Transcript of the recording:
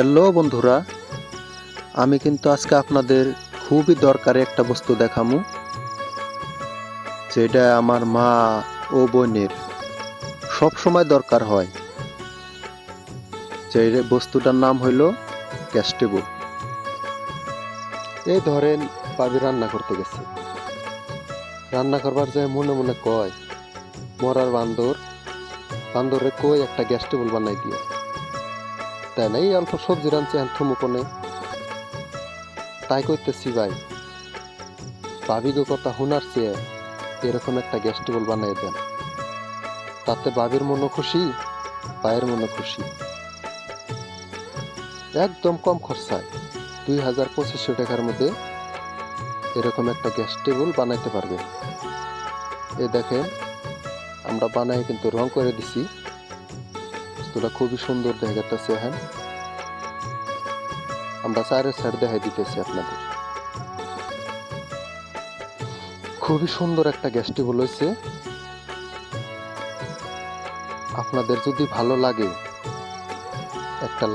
Hello বন্ধুরা, আমি কিন্তু আজকে আপনাদের খুবই দরকারি একটা বস্তু দেখামু, যেটা আমার মা ও বোনের সব সময় দরকার হয়। যে বস্তুটার নাম হইল গ্যাস টেবল এই ধরেন পাবি রান্না করতে গেছে। রান্না করবার যায় মনে মনে কয়, মরার বান্দর বান্দরে কই একটা গ্যাস টেবল বানাই দিও। তাই না এই অল্প সবজি রাঁধছে এখন থুমুকনে তাই করতেছি ভাই ভাবিগো কথা হুনার চেয়ে এরকম একটা গ্যাস টেবল বানিয়ে দেন। তাতে বাবির মনও খুশি পায়ের মনও খুশি। একদম কম খরচায় দুই হাজার পঁচিশশো টাকার মধ্যে এরকম একটা গ্যাস টেবল বানাইতে পারবে। এ দেখেন, আমরা বানাই কিন্তু রং করে দিছি। বস্তুটা খুবই সুন্দর দেখা যাচ্ছে হ্যাঁ আমরা চারের সাইড দেখাই দিতেছি আপনাদের। খুবই সুন্দর একটা গ্যাস টেবল হয়েছে আপনাদের যদি ভালো লাগে, একটা